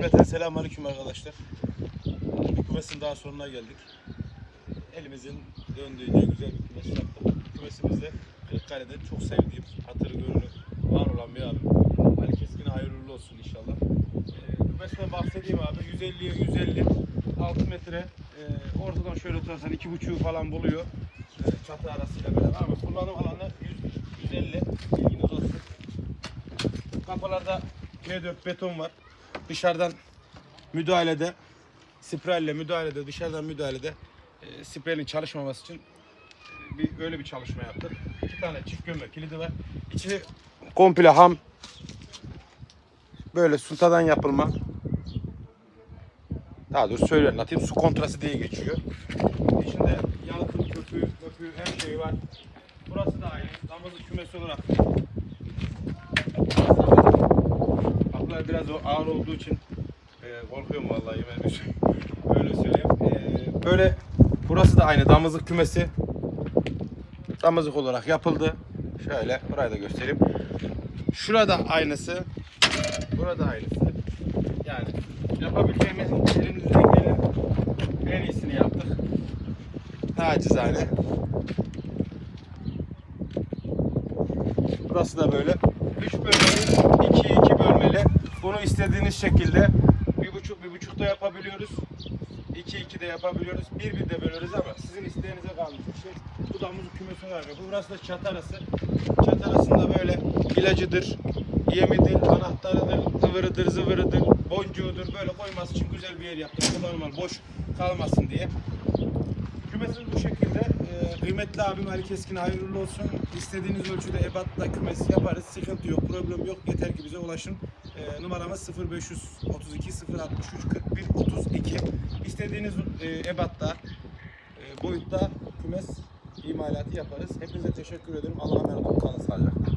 Cümleten selamünaleyküm arkadaşlar. Bir kümesin daha sonuna geldik. Elimizin döndüğünce güzel bir kümes yaptık. Kümesimizde Kırıkkale'de çok sevdiğim, hatırı gönlü var olan bir abim. Ali Keskin'e hayırlı olsun inşallah. Ee, kümesten bahsedeyim abi. 150'ye 150, 6 metre. Ee, ortadan şöyle tutarsan 2,5'u falan buluyor. Ee, çatı arasıyla beraber ama kullanım alanı 100, 150. Bilginiz olsun. Kapılarda P4 beton var. Dışarıdan müdahalede, spreyle müdahalede, dışarıdan müdahalede e, spreyin çalışmaması için e, bir öyle bir çalışma yaptık. İki tane çift gömme kilidi var. İçi komple ham. Böyle suntadan yapılma. Daha doğrusu söyle anlatayım. Su kontrası diye geçiyor. İçinde yalıtım, köpüğü, köpüğü her şeyi var. Burası da aynı. Damızlık kümesi olarak olduğu için e, korkuyorum vallahi ediyorum. Öyle söyleyeyim. E, böyle burası da aynı damızlık kümesi. Damızlık olarak yapıldı. Şöyle burayı da göstereyim. Şurada aynısı. Burada aynısı. Yani yapabileceğimiz elimizden gelen en iyisini yaptık. Nacizane. Burası da böyle. 3 bölmeli, 2 2 bölmeli. Bunu istediğiniz şekilde bir buçuk bir buçuk da yapabiliyoruz. 2 2 de yapabiliyoruz. Bir bir de bölürüz ama sizin isteğinize kalmış bir şey. Bu damızlık kümesi olarak yapıyor. Burası da çat arası. Böyle ilacıdır, yemidir, anahtarıdır, ıvırıdır, zıvırıdır, boncuğudur. Böyle koyması için güzel bir yer yaptık. Kullanılmalı, boş kalmasın diye. Kümesimiz bu şekilde. Ee, kıymetli abim Ali Keskin hayırlı olsun. İstediğiniz ölçüde ebatla kümes yaparız. Sıkıntı yok, problem yok. Yeter ki bize ulaşın. Ee, numaramız 0532 063 41 32. İstediğiniz e, ebatta, e, boyutta kümes imalatı yaparız. Hepinize teşekkür ederim. Allah'a emanet olun.